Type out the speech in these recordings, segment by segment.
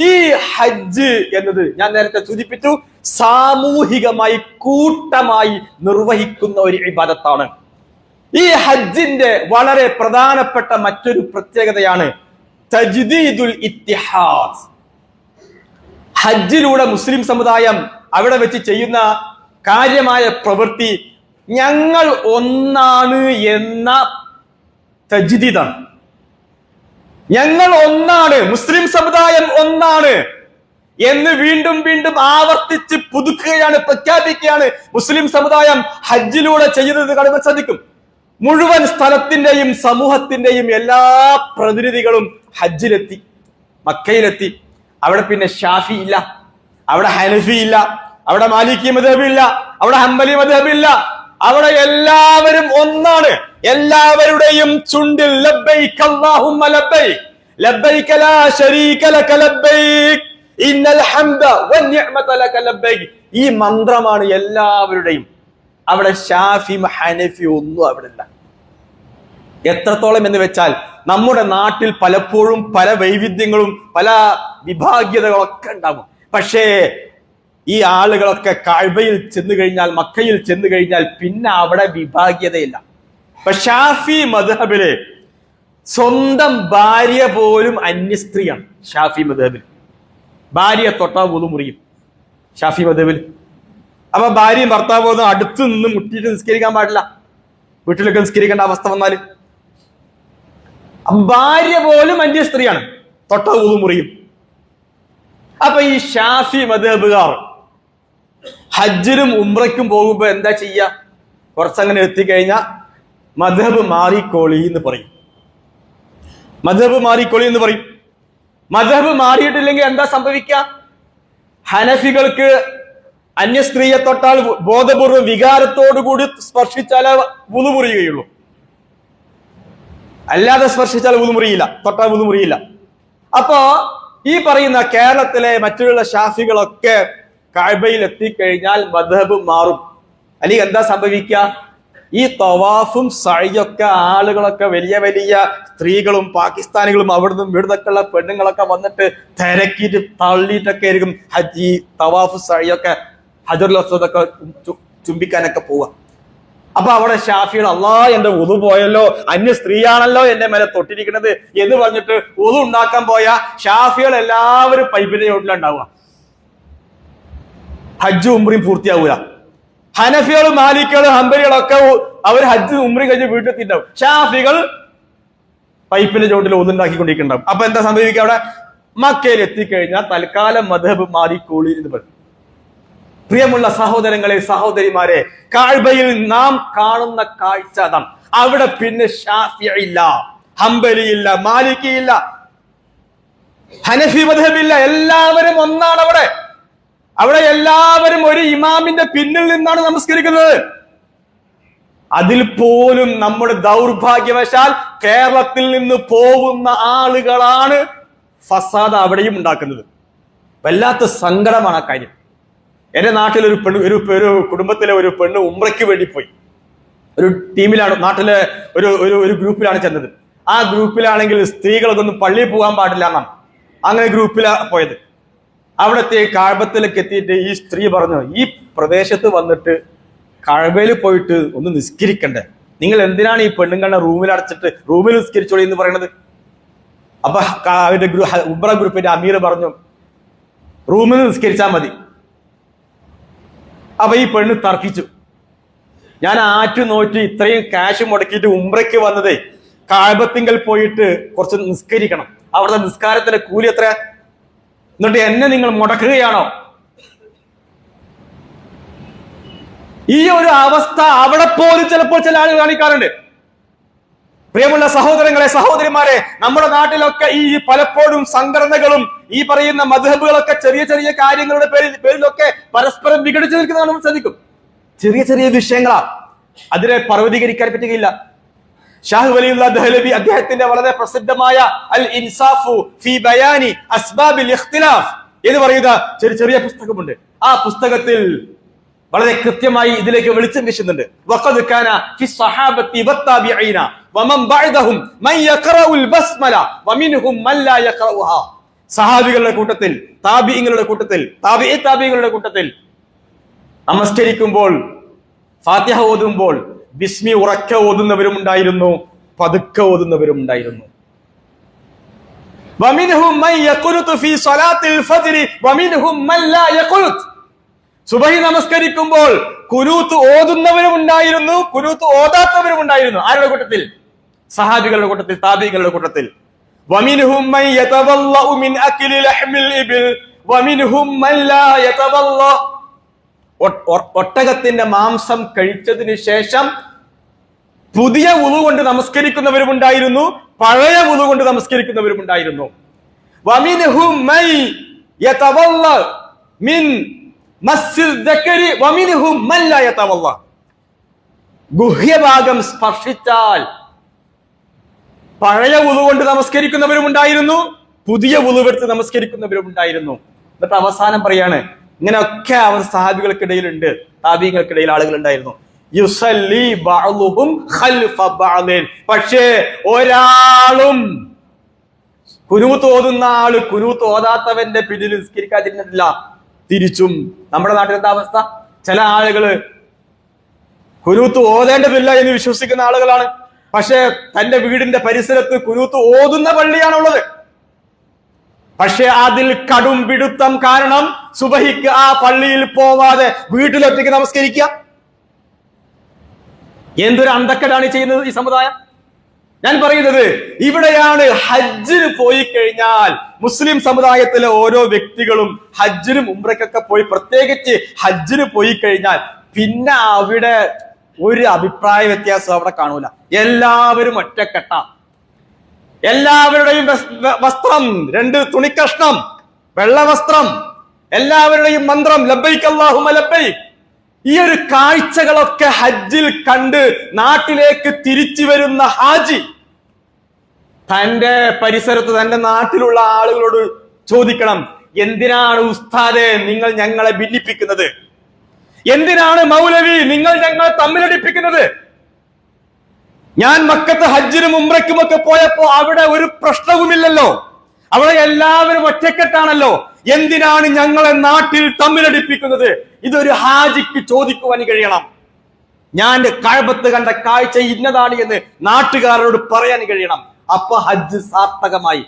ഈ ഹജ്ജ് എന്നത് ഞാൻ നേരത്തെ സൂചിപ്പിച്ചു സാമൂഹികമായി കൂട്ടമായി നിർവഹിക്കുന്ന ഒരു ഇബാദത്താണ്. ഈ ഹജ്ജിന്റെ വളരെ പ്രധാനപ്പെട്ട മറ്റൊരു പ്രത്യേകതയാണ് തജ്ദീദുൽ ഇത്തിഹാദ്. ഹജ്ജിലൂടെ മുസ്ലിം സമുദായം അവിടെ വെച്ച് ചെയ്യുന്ന കാര്യമായ പ്രവൃത്തി ഞങ്ങൾ ഒന്നാണ് എന്ന തജ്ദീദാണ്. ഞങ്ങൾ ഒന്നാണ്. മുസ്ലിം സമുദായം ഒന്നാണ്. എന്ന് വീണ്ടും വീണ്ടും ആവർത്തിച്ച് പുതുക്കുകയാണ് പ്രഖ്യാപിക്കുകയാണ് മുസ്ലിം സമുദായം ഹജ്ജിലൂടെ ചെയ്യുന്നത് കാണുമ്പോൾ സാധിക്കും മുഴുവൻ സ്ഥലത്തിന്റെയും സമൂഹത്തിന്റെയും എല്ലാ പ്രതിനിധികളും ഹജ്ജിലെത്തി മക്കയിലെത്തി. അവിടെ പിന്നെ ഷാഫി ഇല്ല അവിടെ ഹനഫി ഇല്ല അവിടെ മാലിക്കി മദഹബ് ഇല്ല അവിടെ ഹംബലി മദഹബ് ഇല്ല. അവിടെ എല്ലാവരും ഒന്നാണ്. എല്ലാവരുടെയും ചുണ്ടിൽ അല്ലാഹുമ്മ ലക ഇന്നൽ ഹംദ വന്നിഅമത ലക ഈ മന്ത്രമാണ് എല്ലാവരുടെയും. അവിടെ ഷാഫി ഹനഫി ഒന്നും അവിടെ ഇല്ല എത്രത്തോളം എന്ന് വെച്ചാൽ നമ്മുടെ നാട്ടിൽ പലപ്പോഴും പല വൈവിധ്യങ്ങളും പല വിഭാഗ്യതകളൊക്കെ ഉണ്ടാകും. പക്ഷേ ഈ ആളുകളൊക്കെ കഴിവയിൽ ചെന്ന് കഴിഞ്ഞാൽ മക്കയിൽ ചെന്ന് കഴിഞ്ഞാൽ പിന്നെ അവിടെ വിഭാഗ്യതയില്ല. ഷാഫി മദ്ഹബിൽ സ്വന്തം ഭാര്യ പോലും അന്യസ്ത്രീയാണ് ഷാഫി മദ്ഹബിൽ ഭാര്യ തൊട്ടാ പോലും മുറിയും ഷാഫി മദ്ഹബിൽ അപ്പൊ ഭാര്യയും ഭർത്താവും അടുത്ത് നിന്ന് മുട്ടിയിട്ട് നിസ്കരിക്കാൻ പാടില്ല. വീട്ടിലൊക്കെ നിസ്കരിക്കേണ്ട അവസ്ഥ വന്നാൽ. ഭാര്യ പോലും അന്യ സ്ത്രീയാണ് തൊട്ട ഊതു മുറിയും. അപ്പൊ ഈ ഷാഫി മദബുകാർ ഹജ്ജിനും ഉംറയ്ക്കും പോകുമ്പോ എന്താ ചെയ്യ? കുറച്ചങ്ങനെ എത്തിക്കഴിഞ്ഞാൽ മധബ് മാറിക്കോളി എന്ന് പറയും. മധബ് മാറിക്കോളി എന്ന് പറയും. മധബ് മാറിയിട്ടില്ലെങ്കിൽ എന്താ സംഭവിക്കുക? ഹനഫികൾക്ക് അന്യ സ്ത്രീയെ തൊട്ടാൽ ബോധപൂർവം വികാരത്തോടു കൂടി സ്പർശിച്ചാലേ മുറിയുകയുള്ളൂ അല്ലാതെ സ്പർശിച്ചാൽ മുറിയില്ല തൊട്ടാൽ മുറിയില്ല അപ്പോ ഈ പറയുന്ന കേരളത്തിലെ മറ്റുള്ള ഷാഫികളൊക്കെ കാഴ്ബയിൽ എത്തിക്കഴിഞ്ഞാൽ മധബ് മാറും. അല്ലെങ്കിൽ എന്താ സംഭവിക്കുക? ഈ തവാഫും സഴിയൊക്കെ ആളുകളൊക്കെ വലിയ വലിയ സ്ത്രീകളും പാകിസ്ഥാനികളും അവിടുന്ന് ഇവിടുന്നൊക്കെയുള്ള പെണ്ണുങ്ങളൊക്കെ വന്നിട്ട് തിരക്കിയിട്ട് തള്ളിയിട്ടൊക്കെ ആയിരിക്കും ഹജ് ഈ തവാഫ് സഴിയൊക്കെ ഹജറുൽ അസ്വദൊക്കെ ചുംബിക്കാനൊക്കെ പോവുക. അപ്പൊ അവിടെ ഷാഫിയുടെ അള്ളാ എന്റെ ഉതു പോയല്ലോ അന്യ സ്ത്രീയാണല്ലോ എന്റെ മേലെ തൊട്ടിരിക്കുന്നത് എന്ന് പറഞ്ഞിട്ട് ഉതു ഉണ്ടാക്കാൻ പോയ ഷാഫികൾ എല്ലാവരും പൈപ്പിന്റെ ചോട്ടിലുണ്ടാവുക ഹജ്ജ് ഉംറയും പൂർത്തിയാവൂല. ഹനഫികളും മാലിക്കൾ ഹംബരികളൊക്കെ അവർ ഹജ്ജ് ഉമ്രി കഴിഞ്ഞ് വീട്ടിലെത്തിണ്ടാവും ഷാഫികൾ പൈപ്പിന്റെ ചോട്ടിൽ ഒന്നുണ്ടാക്കിക്കൊണ്ടിരിക്കുന്നുണ്ടാവും അപ്പൊ എന്താ സംഭവിക്കുക അവിടെ? മക്കയിൽ എത്തിക്കഴിഞ്ഞാൽ തൽക്കാലം മധബ് മാറിക്കോളി എന്ന് പറയും. പ്രിയമുള്ള സഹോദരങ്ങളെ സഹോദരിമാരെ കാഴ്ബയിൽ നാം കാണുന്ന കാഴ്ച അതാണ്. അവിടെ പിന്നെ ഷാഫിയില്ല ഹംബലിയില്ല മാലിക്കിയില്ല ഹനഫി മധബില്ല എല്ലാവരും ഒന്നാണ് അവിടെ. അവിടെ എല്ലാവരും ഒരു ഇമാമിന്റെ പിന്നിൽ നിന്നാണ് നമസ്കരിക്കുന്നത്. അതിൽ പോലും നമ്മുടെ ദൗർഭാഗ്യവശാൽ കേരളത്തിൽ നിന്ന് പോകുന്ന ആളുകളാണ് ഫസാദ് അവിടെയും ഉണ്ടാക്കുന്നത്. വല്ലാത്ത സങ്കടമാണ് ആ കാര്യം. എന്റെ നാട്ടിൽ ഒരു പെണ്ണ് ഒരു ഒരു കുടുംബത്തിലെ ഒരു പെണ്ണ് ഉമ്രയ്ക്ക് വേണ്ടി പോയി. ഒരു ടീമിലാണ് നാട്ടിലെ ഒരു ഒരു ഒരു ഗ്രൂപ്പിലാണ് ചെന്നത്. ആ ഗ്രൂപ്പിലാണെങ്കിൽ സ്ത്രീകളൊന്നും പള്ളിയിൽ പോകാൻ പാടില്ല എന്നാണ്. അങ്ങനെ ഗ്രൂപ്പിലാണ് പോയത്. അവിടത്തെ കാഴ്ബത്തിലേക്ക് എത്തിയിട്ട് ഈ സ്ത്രീ പറഞ്ഞു ഈ പ്രദേശത്ത് വന്നിട്ട് കഴബയിൽ പോയിട്ട് ഒന്ന് നിസ്കരിക്കണ്ടേ? നിങ്ങൾ എന്തിനാണ് ഈ പെണ്ണുങ്ങളെ റൂമിൽ അടച്ചിട്ട് റൂമിൽ നിസ്കരിച്ചോളി എന്ന് പറയുന്നത് അപ്പൊ അവരുടെ ഉബ്ര ഗ്രൂപ്പിന്റെ അമീർ പറഞ്ഞു റൂമിൽ നിസ്കരിച്ചാൽ മതി. അപ്പൊ ഈ പെണ്ണ് തർക്കിച്ചു. ഞാൻ ആറ്റു നോറ്റി ഇത്രയും കാശ് മുടക്കിയിട്ട് ഉംറയ്ക്ക് വന്നതേ കാഴ്ബത്തിങ്കൽ പോയിട്ട് കുറച്ച് നിസ്കരിക്കണം. അവിടുത്തെ നിസ്കാരത്തിന്റെ കൂലി എത്ര എന്നിട്ട് എന്നെ നിങ്ങൾ മുടക്കുകയാണോ? ഈ ഒരു അവസ്ഥ അവിടെ പോലും ചിലപ്പോൾ ചില ആളുകൾ കാണിക്കാറുണ്ട്. പ്രിയമുള്ള സഹോദരങ്ങളെ സഹോദരിമാരെ നമ്മുടെ നാട്ടിലൊക്കെ ഈ പലപ്പോഴും സംഘടനകളും ഈ പറയുന്ന മധുഹബുകളൊക്കെ ചെറിയ ചെറിയ കാര്യങ്ങളുടെ പേരിൽ പേരിലൊക്കെ പരസ്പരം വിഘടിച്ചു നിൽക്കുന്നതാണ് ശ്രദ്ധിക്കും. ചെറിയ ചെറിയ വിഷയങ്ങളാ. അതിനെ പർവതീകരിക്കാൻ പറ്റുകയില്ല. ഷാഹ് വലിയുള്ള ദഹ്ലബി അദ്ദേഹത്തിന്റെ വളരെ പ്രസിദ്ധമായ അൽ ഇൻസാഫു ഫി ബയാനി അസ്ബാബിൽ ഇഖ്തിലാഫ്. എന്ന് പറയുന്ന ചെറിയ ചെറിയ പുസ്തകമുണ്ട്. ആ പുസ്തകത്തിൽ വളരെ കൃത്യമായി ഇതിലേക്ക് വെളിച്ചം വീശുന്നുണ്ട്. സഹാബികളുടെ കൂട്ടത്തിൽ താബിങ്ങളുടെ കൂട്ടത്തിൽ താബി താബികളുടെ കൂട്ടത്തിൽ നമസ്കരിക്കുമ്പോൾ ഫാത്തിഹ ഓതുമ്പോൾ ബിസ്മി ഉറക്ക ഓതുന്നവരും ഉണ്ടായിരുന്നു പതുക്ക ഓതുന്നവരും ഉണ്ടായിരുന്നു. സുബഹി നമസ്കരിക്കുമ്പോൾ കുരൂത്ത് ഓതുന്നവരും ഉണ്ടായിരുന്നു കുരൂത്ത് ഓതാത്തവരും ഉണ്ടായിരുന്നു. ആരുടെ കൂട്ടത്തിൽ? സഹാബികളുടെ കൂട്ടത്തിൽ താബികളുടെ കൂട്ടത്തിൽ. ഒട്ടകത്തിന്റെ മാംസം കഴിച്ചതിന് ശേഷം പുതിയ ഉളു കൊണ്ട് നമസ്കരിക്കുന്നവരും ഉണ്ടായിരുന്നു പഴയ ഉളു കൊണ്ട് നമസ്കരിക്കുന്നവരും ഉണ്ടായിരുന്നു വമിൻഹും യതവല്ല മിൻ മസ്സിൽ ദക്കരി വമിൻഹും മൻ ലാ യതവല്ല. ഗുഹ്യഭാഗം സ്പർശിച്ചാൽ പഴയ ഉളു കൊണ്ട് നമസ്കരിക്കുന്നവരും ഉണ്ടായിരുന്നു പുതിയ ഉളുവെടുത്ത് നമസ്കരിക്കുന്നവരും ഉണ്ടായിരുന്നു എന്നിട്ട് അവസാനം പറയാണ് ഇങ്ങനെയൊക്കെ അവർ സഹാബികൾക്കിടയിലുണ്ട് താബീങ്ങൾക്കിടയിൽ ആളുകൾ ഉണ്ടായിരുന്നു പക്ഷേ ഒരാളും കുനൂത്ത് ഓതുന്ന ആൾ കുനൂത്ത് ഓതാത്തവന്റെ പിന്നിൽ നിസ്കരിക്കാതിരുന്നിട്ടില്ല. തിരിച്ചും നമ്മുടെ നാട്ടിൽ എന്താ അവസ്ഥ? ചില ആളുകൾ കുനൂത്ത് ഓതേണ്ടതില്ല എന്ന് വിശ്വസിക്കുന്ന ആളുകളാണ്. പക്ഷെ തന്റെ വീടിന്റെ പരിസരത്ത് കുനൂത്ത് ഓതുന്ന പള്ളിയാണുള്ളത്. പക്ഷെ അതിൽ കടും പിടുത്തം കാരണം സുബഹിക്ക് ആ പള്ളിയിൽ പോവാതെ വീട്ടിലൊറ്റയ്ക്ക് നമസ്കരിക്കുക എന്തൊരു അന്തക്കടാണ് ചെയ്യുന്നത് ഈ സമുദായം? ഞാൻ പറയുന്നത് ഇവിടെയാണ് ഹജ്ജിന് പോയി കഴിഞ്ഞാൽ മുസ്ലിം സമുദായത്തിലെ ഓരോ വ്യക്തികളും ഹജ്ജിനും ഉംറയ്ക്കൊക്കെ പോയി പ്രത്യേകിച്ച് ഹജ്ജിന് പോയി കഴിഞ്ഞാൽ പിന്നെ അവിടെ ഒരു അഭിപ്രായ വ്യത്യാസം അവിടെ കാണൂല. എല്ലാവരും ഒറ്റക്കെട്ട. എല്ലാവരുടെയും വസ്ത്രം രണ്ട് തുണിക്കഷ്ണം വെള്ള വസ്ത്രം എല്ലാവരുടെയും മന്ത്രം ലബൈക്ക് മലബൈ ഈ ഒരു കാഴ്ചകളൊക്കെ ഹജ്ജിൽ കണ്ട് നാട്ടിലേക്ക് തിരിച്ചു വരുന്ന ഹാജി. തന്റെ പരിസരത്ത് തന്റെ നാട്ടിലുള്ള ആളുകളോട് ചോദിക്കണം എന്തിനാണ് ഉസ്താദെ നിങ്ങൾ ഞങ്ങളെ ഭിന്നിപ്പിക്കുന്നത്? എന്തിനാണ് മൗലവി നിങ്ങൾ ഞങ്ങളെ തമ്മിലടിപ്പിക്കുന്നത്? ഞാൻ മക്കത്ത് ഹജ്ജിനും ഉംറയ്ക്കുമൊക്കെ പോയപ്പോ അവിടെ ഒരു പ്രശ്നവുമില്ലല്ലോ. അവിടെ എല്ലാവരും ഒറ്റക്കെട്ടാണല്ലോ. എന്തിനാണ് ഞങ്ങളെ നാട്ടിൽ തമ്മിലടിപ്പിക്കുന്നത്? ഇതൊരു ഹാജിക്ക് ചോദിക്കുവാൻ കഴിയണം. ഞാൻ കഴബത്ത് കണ്ട കാഴ്ച ഇന്നതാണ് എന്ന് നാട്ടുകാരോട് പറയാൻ കഴിയണം. അപ്പൊ ഹജ്ജ് സാർത്ഥകമായി.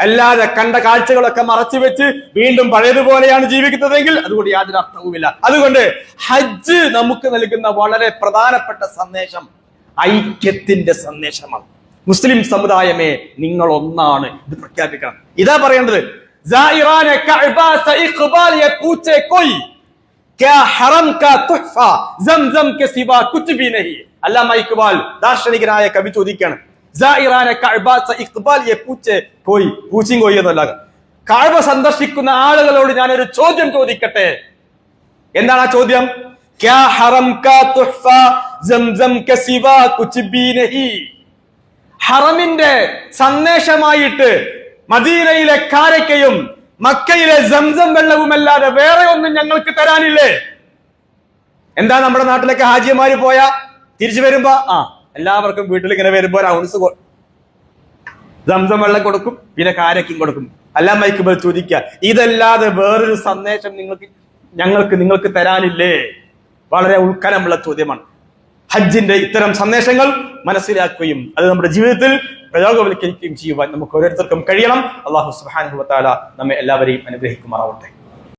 അല്ലാതെ കണ്ട കാഴ്ചകളൊക്കെ മറച്ചു വെച്ച് വീണ്ടും പഴയതുപോലെയാണ് ജീവിക്കുന്നതെങ്കിൽ അതുകൊണ്ട് യാതൊരു അർത്ഥവുമില്ല. അതുകൊണ്ട് ഹജ്ജ് നമുക്ക് നൽകുന്ന വളരെ പ്രധാനപ്പെട്ട സന്ദേശം ഐക്യത്തിന്റെ സന്ദേശമാണ്. മുസ്ലിം സമുദായമേ നിങ്ങൾ ഒന്നാണ് ഇത് പ്രഖ്യാപിക്കണം. ഇതാ പറയേണ്ടത്. അല്ലാമ ദാർശനികനായ കവി ചോദിക്കാണ് കാഴ്വ സന്ദർശിക്കുന്ന ആളുകളോട് ഞാൻ ഒരു ചോദ്യം ചോദിക്കട്ടെ? എന്താണ് ആ ചോദ്യം? ജംസം കെ സിവ കുച്ചിബീനഹി. ഹറമിന്റെ സന്ദേശമായിട്ട് മദീനയിലെ കാരക്കയും മക്കയിലെ സംസം വെള്ളവുമല്ലാതെ വേറെ ഒന്നും ഞങ്ങൾക്ക് തരാനില്ലേ? എന്താ നമ്മുടെ നാട്ടിലേക്ക് ഹാജിമാര് പോയ? തിരിച്ചു വരുമ്പോ? ആ എല്ലാവർക്കും വീട്ടിൽ ഇങ്ങനെ വരുമ്പോ റൗണ്ട്സ് ജംസം വെള്ളം കൊടുക്കും പിന്നെ കാരക്കും കൊടുക്കും. അല്ല മൈക്കുമ്പോൾ ചോദിക്കുക ഇതല്ലാതെ വേറൊരു സന്ദേശം നിങ്ങൾക്ക് ഞങ്ങൾക്ക് നിങ്ങൾക്ക് തരാനില്ലേ? വളരെ ഉൾക്കരമുള്ള ചോദ്യമാണ്. ഹജ്ജിന്റെ ഇത്തരം സന്ദേശങ്ങൾ മനസ്സിലാക്കുകയും അത് നമ്മുടെ ജീവിതത്തിൽ പ്രയോഗവൽക്കരിക്കുകയും ചെയ്യുവാൻ നമുക്ക് ഓരോരുത്തർക്കും കഴിയണം. അള്ളാഹു വ നമ്മെ എല്ലാവരെയും അനുഗ്രഹിക്കുമാറാവട്ടെ.